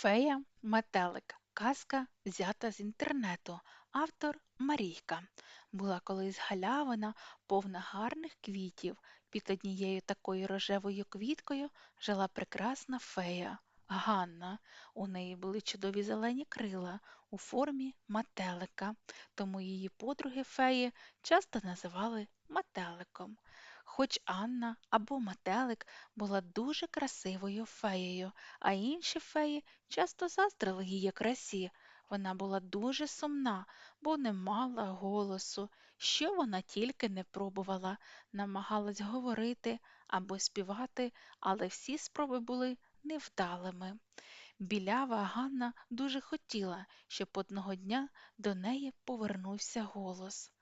Фея метелик. Казка взята з інтернету. Автор Марійка. Була колись галявина, повна гарних квітів. Під однією такою рожевою квіткою жила прекрасна фея. Ганна. У неї були чудові зелені крила у формі метелика, тому її подруги феї часто називали метеликом. Хоч Анна або метелик була дуже красивою феєю, а інші феї часто заздрили її красі. Вона була дуже сумна, бо не мала голосу. Що вона тільки не пробувала, намагалась говорити або співати, але всі спроби були невдалими. Білява Ганна дуже хотіла, щоб одного дня до неї повернувся голос.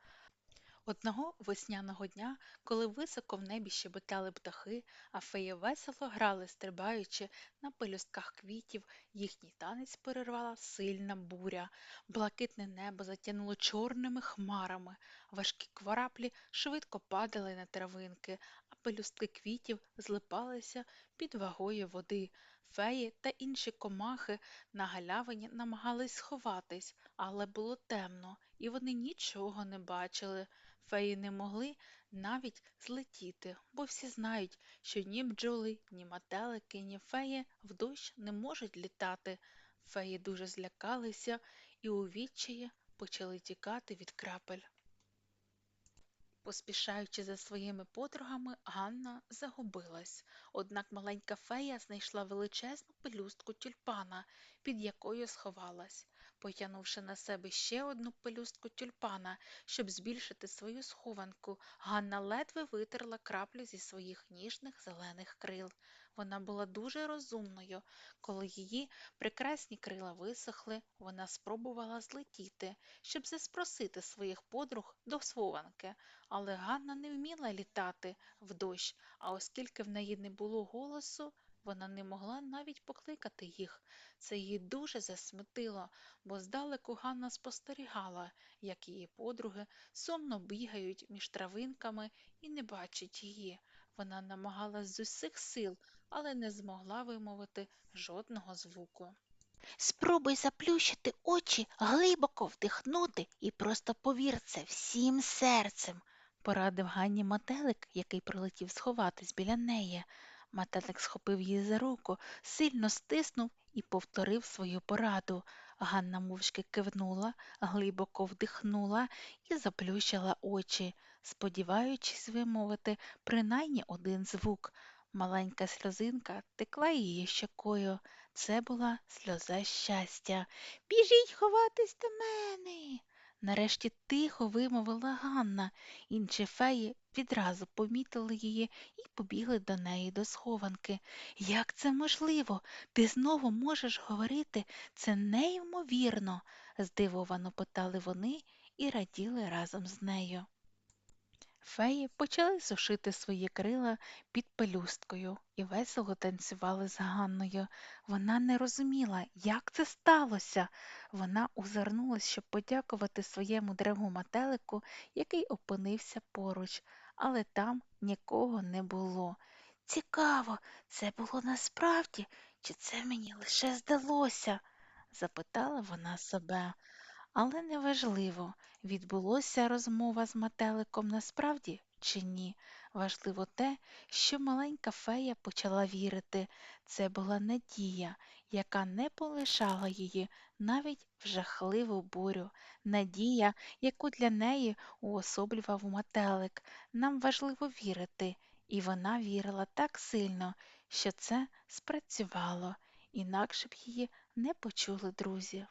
Одного весняного дня, коли високо в небі щебетали птахи, а феї весело грали, стрибаючи на пелюстках квітів, їхній танець перервала сильна буря. Блакитне небо затянуло чорними хмарами, важкі квараплі швидко падали на травинки, а пелюстки квітів злипалися під вагою води. Феї та інші комахи на галявині намагались сховатись, але було темно, і вони нічого не бачили. Феї не могли навіть злетіти, бо всі знають, що ні бджоли, ні метелики, ні феї в дощ не можуть літати. Феї дуже злякалися і у відчаї почали тікати від крапель. Поспішаючи за своїми подругами, Ганна загубилась. Однак маленька фея знайшла величезну пелюстку тюльпана, під якою сховалась. Потягнувши на себе ще одну пелюстку тюльпана, щоб збільшити свою схованку, Ганна ледве витерла краплю зі своїх ніжних зелених крил. Вона була дуже розумною. Коли її прекрасні крила висохли, вона спробувала злетіти, щоб заспросити своїх подруг до схованки. Але Ганна не вміла літати в дощ, а оскільки в неї не було голосу, вона не могла навіть покликати їх. Це її дуже засмутило, бо здалеку Ганна спостерігала, як її подруги сумно бігають між травинками і не бачать її. Вона намагалась з усіх сил, але не змогла вимовити жодного звуку. Спробуй заплющити очі, глибоко вдихнути і просто повір це всім серцем, порадив Ганні метелик, який прилетів сховатись біля неї. Метелик схопив її за руку, сильно стиснув і повторив свою пораду. Ганна мовчки кивнула, глибоко вдихнула і заплющила очі, сподіваючись вимовити принаймні один звук. Маленька сльозинка текла її щекою. Це була сльоза щастя. Біжіть ховатись до мене. Нарешті тихо вимовила Ганна. Інші феї відразу помітили її і побігли до неї до схованки. Як це можливо? Ти знову можеш говорити? Це неймовірно, здивовано питали вони і раділи разом з нею. Феї почали сушити свої крила під пелюсткою і весело танцювали з Ганною. Вона не розуміла, як це сталося. Вона озирнулась, щоб подякувати своєму древу метелику, який опинився поруч, але там нікого не було. Цікаво, це було насправді, чи це мені лише здалося? запитала вона себе. Але неважливо, відбулося розмова з метеликом насправді чи ні. Важливо те, що маленька фея почала вірити. Це була надія, яка не полишала її навіть в жахливу бурю. Надія, яку для неї уособлював метелик. Нам важливо вірити, і вона вірила так сильно, що це спрацювало, інакше б її не почули друзі.